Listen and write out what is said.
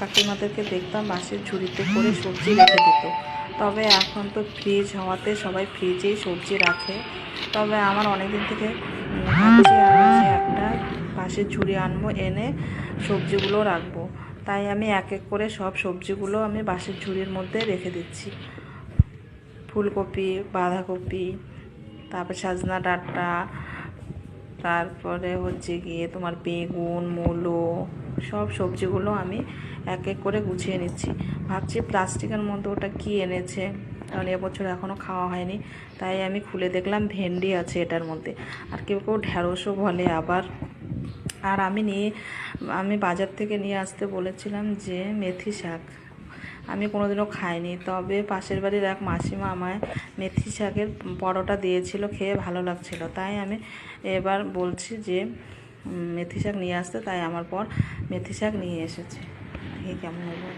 কাকিমাদেরকে দেখতাম বাঁশের ঝুড়িতে করে সবজি রেখে দিত। তবে এখন তো ফ্রিজ হওয়াতে সবাই ফ্রিজেই সবজি রাখে। তবে আমার অনেক দিন থেকে ভাবছি আমি যে একটা বাঁশের ঝুড়ি আনব, এনে সবজিগুলো রাখব। তাই আমি এক এক করে সব সবজিগুলো আমি বাঁশের ঝুড়ির মধ্যে রেখে দিচ্ছি। ফুলকপি, বাঁধাকপি, তারপর সাজনা ডাঁটা তারপরে হচ্ছে গিয়ে তোমার বেগুন, মূলো সব সবজিগুলো আমি এক এক করে গুছিয়ে নিচ্ছি। ভাবছি প্লাস্টিকের মধ্যে ওটা কি এনেছে? কারণ এবছর এখনও খাওয়া হয়নি, তাই আমি খুলে দেখলাম ভেন্ডি আছে এটার মধ্যে। আর কেউ কেউ ঢ্যাঁড়সও বলে আবার। আর আমি নিয়ে, আমি বাজার থেকে নিয়ে আসতে বলেছিলাম যে মেথি শাক। আমি কোনোদিনও খাইনি। তবে পাশের বাড়ির এক মাসিমা আমায় মেথি শাকের পরোটা দিয়েছিল, খেয়ে ভালো লাগছিল। তাই আমি এবার বলছি যে মেথি শাক নিয়ে আসতে। তাই আমার পর মেথি শাক নিয়ে এসেছে। কেমন হবে